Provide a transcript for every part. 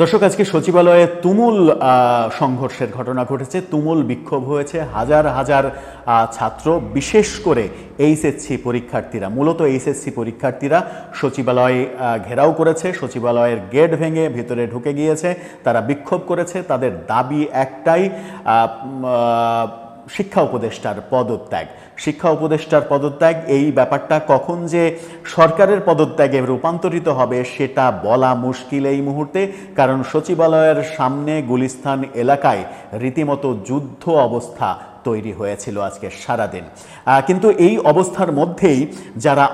দর্শক, আজকে সচিবালয়ে তুমুল সংঘর্ষের ঘটনা ঘটেছে। তুমুল বিক্ষোভ হয়েছে। হাজার হাজার ছাত্র, বিশেষ করে এইচএসসি পরীক্ষার্থীরা, মূলত এইচএসসি পরীক্ষার্থীরা সচিবালয় ঘেরাও করেছে। সচিবালয়ের গেট ভেঙে ভেতরে ঢুকে গিয়েছে। তারা বিক্ষোভ করেছে। তাদের দাবি একটাই শিক্ষা উপদেষ্টার পদত্যাগ। শিক্ষা উপদেষ্টার পদত্যাগ, এই ব্যাপারটা কখন যে সরকারের পদত্যাগে রূপান্তরিত হবে সেটা বলা মুশকিল এই মুহূর্তে, কারণ সচিবালয়ের সামনে গুলিস্তান এলাকায় রীতিমতো যুদ্ধ অবস্থা তৈরি হয়েছিল আজকে সারাদিন। কিন্তু এই অবস্থার মধ্যেই যারা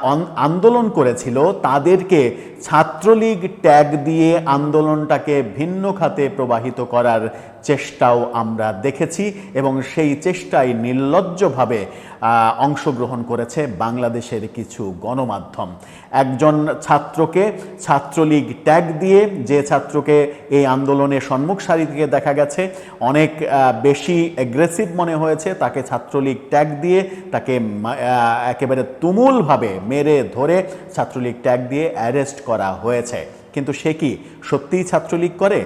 আন্দোলন করেছিল, তাদেরকে ছাত্রলীগ ট্যাগ দিয়ে আন্দোলনটাকে ভিন্ন খাতে প্রবাহিত করার চেষ্টাও আমরা দেখেছি এবং সেই চেষ্টায় নির্লজ্জভাবে অংশগ্রহণ করেছে বাংলাদেশের কিছু গণমাধ্যম। একজন ছাত্রকে ছাত্রলীগ ট্যাগ দিয়ে যে ছাত্রকে এই আন্দোলনে সম্মুখ সারি থেকে দেখা গেছে, অনেক বেশি অ্যাগ্রেসিভ মনে হয়েছে, তাকে ছাত্রলীগ ট্যাগ দিয়ে, তাকে একেবারে তুমুলভাবে মেরে ধরে ছাত্রলীগ ট্যাগ দিয়ে অ্যারেস্ট করা হয়েছে। কিন্তু সে কি সত্যিই ছাত্রলীগ করে,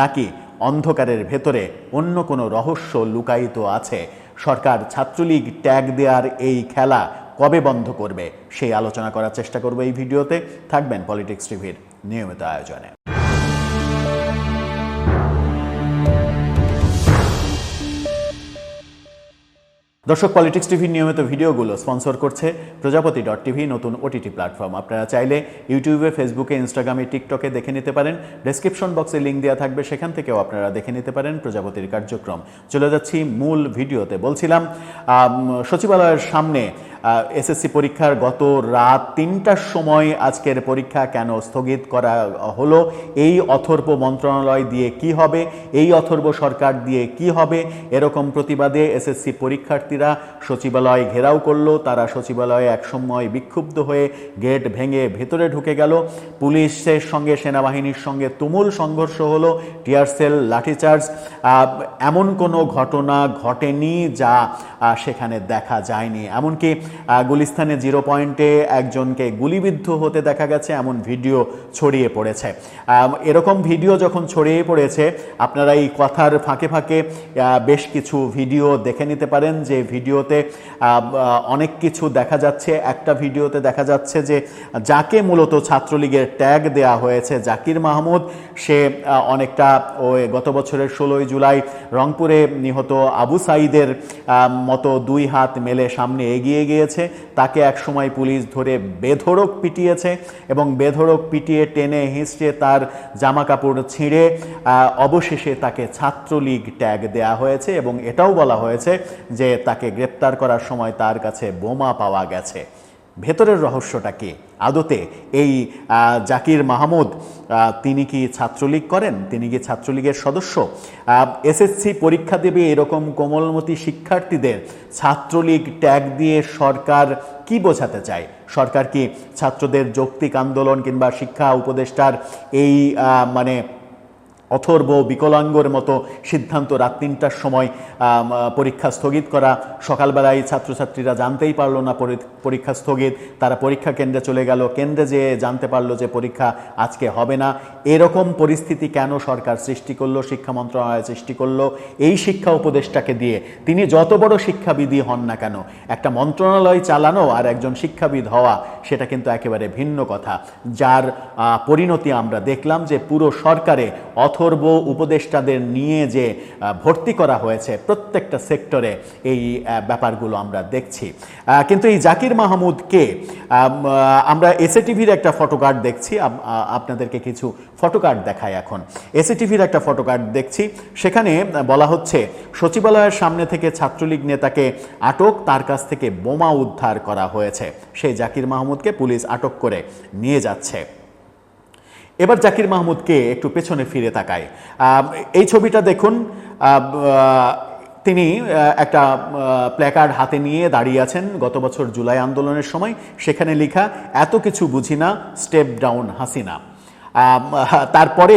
নাকি অন্ধকারের ভেতরে অন্য কোনো রহস্য লুকায়িত আছে। সরকার ছাত্রলীগ ট্যাগ দেওয়ার এই খেলা কবে বন্ধ করবে? সেই আলোচনা করার চেষ্টা করব এই ভিডিওতে। থাকবেন পলিটিক্স টিভির নিয়মিত আয়োজনে। দর্শক পলিটিক্স টিভির নিয়মিত ভিডিওগুলো স্পন্সর করছে প্রজাপতি ডট টিভি নতুন ওটিটি প্ল্যাটফর্ম আপনারা চাইলে ইউটিউবে ফেসবুকে ইনস্টাগ্রামে টিকটকে দেখে নিতে পারেন। ডেসক্রিপশন বক্সে লিঙ্ক দেওয়া থাকবে, সেখান থেকেও আপনারা দেখে নিতে পারেন প্রজাপতির কার্যক্রম। চলে যাচ্ছি মূল ভিডিওতে। বলছিলাম সচিবালয়ের সামনে এসএসসি পরীক্ষার গত রাত তিনটার সময় আজকের পরীক্ষা কেন স্থগিত করা হলো? এই অথর্ব মন্ত্রণালয় দিয়ে কি হবে? এই অথর্ব সরকার দিয়ে কি হবে? এরকম প্রতিবাদে এসএসসি পরীক্ষার্থীরা সচিবালয় ঘেরাও করল। তারা সচিবালয়ে একসময় বিক্ষুব্ধ হয়ে গেট ভেঙে ভেতরে ঢুকে গেল। পুলিশের সঙ্গে, সেনাবাহিনীর সঙ্গে তুমুল সংঘর্ষ হলো, টিয়ার সেল, লাঠিচার্জ। এমন কোনো ঘটনা ঘটেনি যা সেখানে দেখা যায়নি। এমনকি গুলিস্তানে জিরো পয়েন্টে একজনকে গুলিবিদ্ধ হতে দেখা গেছে, এমন ভিডিও ছড়িয়ে পড়েছে। এরকম ভিডিও যখন ছড়িয়ে পড়েছে, আপনারা এই কথার ফাঁকে ফাঁকে বেশ কিছু ভিডিও দেখে নিতে পারেন যে ভিডিওতে অনেক কিছু দেখা যাচ্ছে। একটা ভিডিওতে দেখা যাচ্ছে যে, যাকে মূলত ছাত্রলীগের ট্যাগ দেয়া হয়েছে, জাকির মাহমুদ, সে অনেকটা ওই গত বছরের ষোলোই জুলাই রংপুরে নিহত আবু সাইদের মতো দুই হাত মেলে সামনে এগিয়ে গিয়েছে। তাকে একসময় পুলিশ ধরে বেধড়ক পিটিয়েছে এবং বেধড়ক পিটিয়ে টেনে হিঁচড়ে তার জামা কাপড় ছিঁড়ে অবশেষে তাকে ছাত্রলীগ ট্যাগ দেয়া হয়েছে এবং এটাও বলা হয়েছে যে তাকে গ্রেপ্তার করার সময় তার কাছে বোমা পাওয়া গেছে। ভেতরের রহস্যটা কি? আদতে এই জাকির মাহমুদ তিনি কি ছাত্রলীগ করেন? তিনি কি ছাত্রলীগের সদস্য? এসএসসি পরীক্ষা দেবে এরকম কোমলমতি শিক্ষার্থীদের ছাত্রলীগ ট্যাগ দিয়ে সরকার কি বোঝাতে চায়? সরকার কি ছাত্রদের যৌক্তিক আন্দোলন কিংবা শিক্ষা উপদেষ্টার এই মানে অথর্ব বিকলাঙ্গর মতো সিদ্ধান্ত রাত তিনটার সময় পরীক্ষা স্থগিত করা। সকালবেলায় ছাত্রছাত্রীরা জানতেই পারল না পরীক্ষা স্থগিত। তারা পরীক্ষা কেন্দ্রে চলে গেল। কেন্দ্রে যে জানতে পারল যে পরীক্ষা আজকে হবে না। এরকম পরিস্থিতি কেন সরকার সৃষ্টি করল, শিক্ষা মন্ত্রণালয় সৃষ্টি করল, এই শিক্ষা উপদেষ্টাকে দিয়ে। তিনি যত বড় শিক্ষাবিদই হন না কেন, একটা মন্ত্রণালয় চালানো আর একজন শিক্ষাবিদ হওয়া, সেটা কিন্তু একেবারে ভিন্ন কথা। যার পরিণতি আমরা দেখলাম যে পুরো সরকারে অথর্ব উপদেষ্টাদের নিয়ে যে ভর্তি করা হয়েছে প্রত্যেকটা সেক্টরে এই ব্যাপারগুলো আমরা দেখছি। কিন্তু এই জাকির মাহমুদকে আমরা এসএ টিভির একটা ফটোকার্ড দেখছি। আপনাদেরকে কিছু ফটোকার্ড দেখায় এখন। এসএ টিভির একটা ফটোকার্ড দেখছি। সেখানে বলা হচ্ছে, সচিবালয়ের সামনে থেকে ছাত্রলীগ নেতাকে আটক, তার কাছ থেকে বোমা উদ্ধার করা হয়েছে। সেই জাকির মাহমুদকে পুলিশ আটক করে নিয়ে যাচ্ছে। এবার জাকির মাহমুদকে একটু পেছনে ফিরে তাকায়। এই ছবিটা দেখুন তিনি একটা প্ল্যাকার্ড হাতে নিয়ে দাঁড়িয়ে আছেন গত বছর জুলাই আন্দোলনের সময়। সেখানে লেখা, এত কিছু বুঝি না স্টেপ ডাউন হাসিনা। তারপরে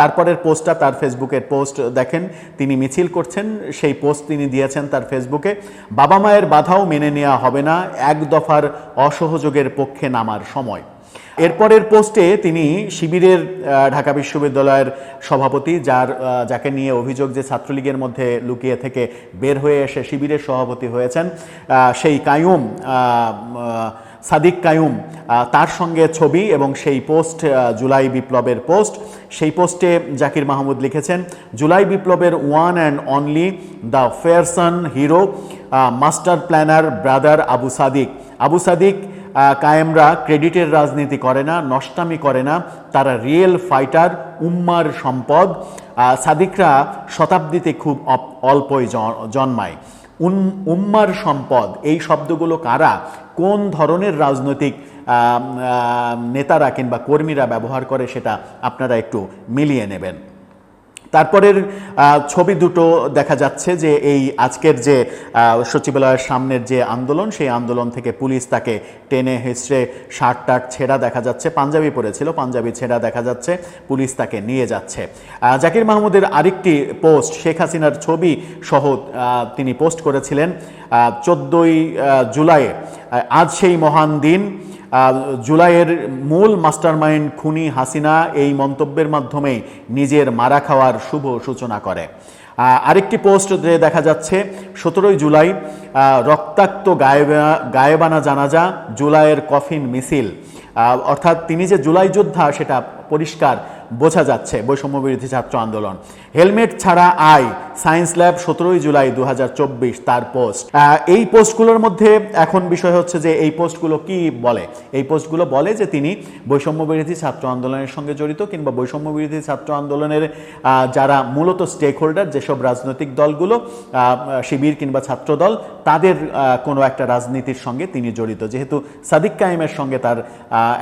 তারপরের পোস্টটা তার ফেসবুকের পোস্ট দেখেন, তিনি মিছিল করছেন, সেই পোস্ট তিনি দিয়েছেন তার ফেসবুকে। বাবা মায়ের বাধাও মেনে নেওয়া হবে না, এক দফার অসহযোগের পক্ষে নামার সময়। এরপরের পোস্টে তিনি শিবিরের ঢাকা বিশ্ববিদ্যালয়ের সভাপতি, যার যাকে নিয়ে অভিযোগ যে ছাত্রলীগের মধ্যে লুকিয়ে থেকে বের হয়ে এসে শিবিরের সভাপতি হয়েছেন সেই কায়ুম সাদিক কায়ুম তার সঙ্গে ছবি এবং সেই পোস্ট জুলাই বিপ্লবের পোস্ট। সেই পোস্টে জাকির মাহমুদ লিখেছেন, জুলাই বিপ্লবের one and only the ফেয়ারসন hero master planner brother Abu Sadiq. Abu Sadiq কায়েমরা ক্রেডিটের রাজনীতি করে না, নষ্টামি করে না। তারা রিয়েল ফাইটার, উম্মার সম্পদ। সাদিকরা শতাব্দীতে খুব অল্পই জন্মায়। উম্মার সম্পদ, এই শব্দগুলো কারা? কোন ধরনের রাজনৈতিক নেতারা কিংবা কর্মীরা ব্যবহার করে সেটা আপনারা একটু মিলিয়ে নেবেন। তারপরের ছবি দুটো দেখা যাচ্ছে যে এই আজকের যে সচিবালয়ের সামনের যে আন্দোলন, সেই আন্দোলন থেকে পুলিশ তাকে টেনে হেসড়ে শার্ট টার্ট ছেঁড়া দেখা যাচ্ছে। পাঞ্জাবি পরেছিল, পাঞ্জাবি ছেঁড়া দেখা যাচ্ছে, পুলিশ তাকে নিয়ে যাচ্ছে। জাকির মাহমুদের আরেকটি পোস্ট, শেখ হাসিনার ছবি সহ তিনি পোস্ট করেছিলেন চোদ্দোই জুলাই আজ সেই মহান দিন জুলাইয়ের মূল মাস্টারমাইন্ড খুনি হাসিনা এই মন্তব্যের মাধ্যমে নিজের মারা খাওয়ার শুভ সূচনা করে। আরেকটি পোস্ট দেখা যাচ্ছে, সতেরোই জুলাই রক্তাক্ত গায়েবা, গায়েবানা জানাজা, জুলাইয়ের কফিন মিছিল। অর্থাৎ তিনি যে জুলাই যোদ্ধা, সেটা পরিষ্কার বোঝা যাচ্ছে বৈষম্য বিরোধী ছাত্র আন্দোলন। হেলমেট ছাড়া আই সায়েন্স ল্যাব সতেরোই জুলাই দু হাজার চব্বিশ তার পোস্ট। এই পোস্টগুলোর মধ্যে এখন বিষয় হচ্ছে যে এই পোস্টগুলো কি বলে? এই পোস্টগুলো বলে যে তিনি বৈষম্য বিরোধী ছাত্র আন্দোলনের সঙ্গে জড়িত কিংবা বৈষম্য বিরোধী ছাত্র আন্দোলনের যারা মূলত স্টেক হোল্ডার যেসব রাজনৈতিক দলগুলো শিবির কিংবা ছাত্রদল, তাদের কোনো একটা রাজনীতির সঙ্গে তিনি জড়িত। যেহেতু সাদিক কায়েমের সঙ্গে তার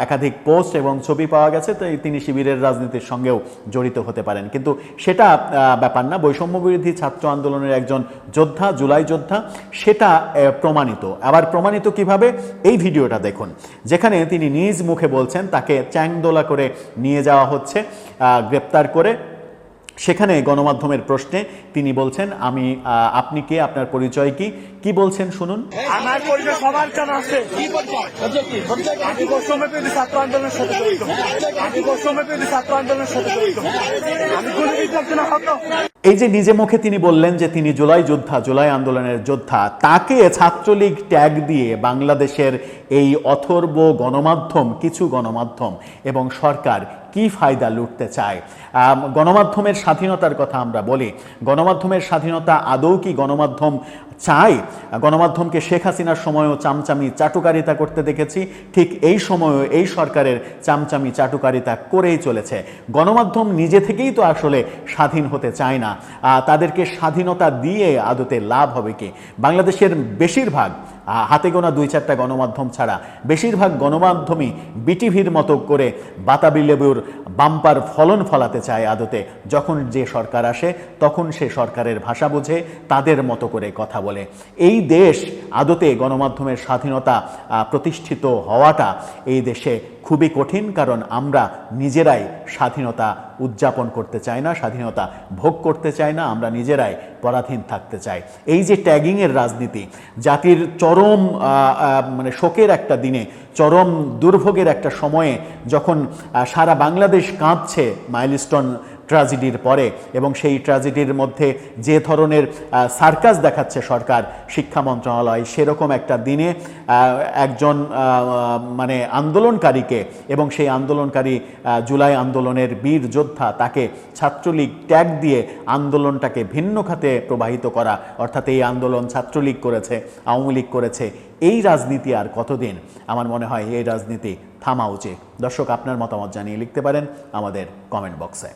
একাধিক পোস্ট এবং ছবি পাওয়া গেছে, তাই তিনি শিবিরের রাজনীতির সঙ্গেও জড়িত হতে পারেন। কিন্তু সেটা ব্যাপার না। বৈষম্য বিরোধী ছাত্র আন্দোলনের একজন যোদ্ধা, জুলাই যোদ্ধা, সেটা প্রমাণিত। আবার প্রমাণিত কীভাবে? এই ভিডিওটা দেখুন। যেখানে তিনি নিজ মুখে বলছেন, তাকে চ্যাংদোলা করে নিয়ে যাওয়া হচ্ছে গ্রেপ্তার করে। সেখানে গণমাধ্যমের প্রশ্নে তিনি বলছেন, আমি আপনি কে? আপনার পরিচয় কি? কি বলছেন শুনুন। আমার পরিচয় সবার আছে। বিরোধী ছাত্র আন্দোলনের সাথে জড়িত। ছাত্র আন্দোলনের সাথে জড়িত। আমি এই যে নিজে মুখে তিনি বললেন যে তিনি জুলাই যোদ্ধা, জুলাই আন্দোলনের যোদ্ধা, তাকে ছাত্রলীগ ট্যাগ দিয়ে বাংলাদেশের এই অথর্ব গণমাধ্যম, কিছু গণমাধ্যম এবং সরকার কি ফায়দা লুটতে চায়? গণমাধ্যমের স্বাধীনতার কথা আমরা বলি। গণমাধ্যমের স্বাধীনতা আদৌ কি গণমাধ্যম চাই গণমাধ্যমকে শেখ হাসিনার সময়ও চামচামি চাটুকারিতা করতে দেখেছি। ঠিক এই সময়ও এই সরকারের চামচামি চাটুকারিতা করেই চলেছে। গণমাধ্যম নিজে থেকেই তো আসলে স্বাধীন হতে চায় না। তাদেরকে স্বাধীনতা দিয়ে আদতে লাভ হবে কি? বাংলাদেশের বেশিরভাগ হাতে গোনা দুই চারটা গণমাধ্যম ছাড়া বেশিরভাগ গণমাধ্যমই বিটিভির মতো করে বাতাবি লেবুর বাম্পার ফলন ফলাতে চায় আদতে। যখন যে সরকার আসে, তখন সে সরকারের ভাষা বোঝে, তাদের মতো করে কথা বলে। এই দেশ আদতে গণমাধ্যমের স্বাধীনতা প্রতিষ্ঠিত হওয়াটা এই দেশে খুবই কঠিন, কারণ আমরা নিজেরাই স্বাধীনতা উদযাপন করতে চায় না, স্বাধীনতা ভোগ করতে চায় না, আমরা নিজেরাই পরাধীন থাকতে চাই। এই যে ট্যাগিংয়ের রাজনীতি, জাতির চরম মানে শোকের একটা দিনে, চরম দুর্ভোগের একটা সময়ে যখন সারা বাংলাদেশ কাঁদছে মাইলস্টোন ট্র্যাজেডির পরে এবং সেই ট্র্যাজেডির মধ্যে যে ধরনের সার্কাস দেখাচ্ছে সরকার, শিক্ষা মন্ত্রণালয়, সেরকম একটা দিনে একজন মানে আন্দোলনকারীকে এবং সেই আন্দোলনকারী জুলাই আন্দোলনের বীর যোদ্ধা তাকে ছাত্রলীগ ট্যাগ দিয়ে আন্দোলনটাকে ভিন্ন খাতে প্রবাহিত করা, অর্থাৎ এই আন্দোলন ছাত্রলীগ করেছে, আওয়ামী লীগ করেছে, এই রাজনীতি আর কতদিন? আমার মনে হয় এই রাজনীতি থামা উচিত দর্শক, আপনার মতামত জানিয়ে লিখতে পারেন আমাদের কমেন্ট বক্সে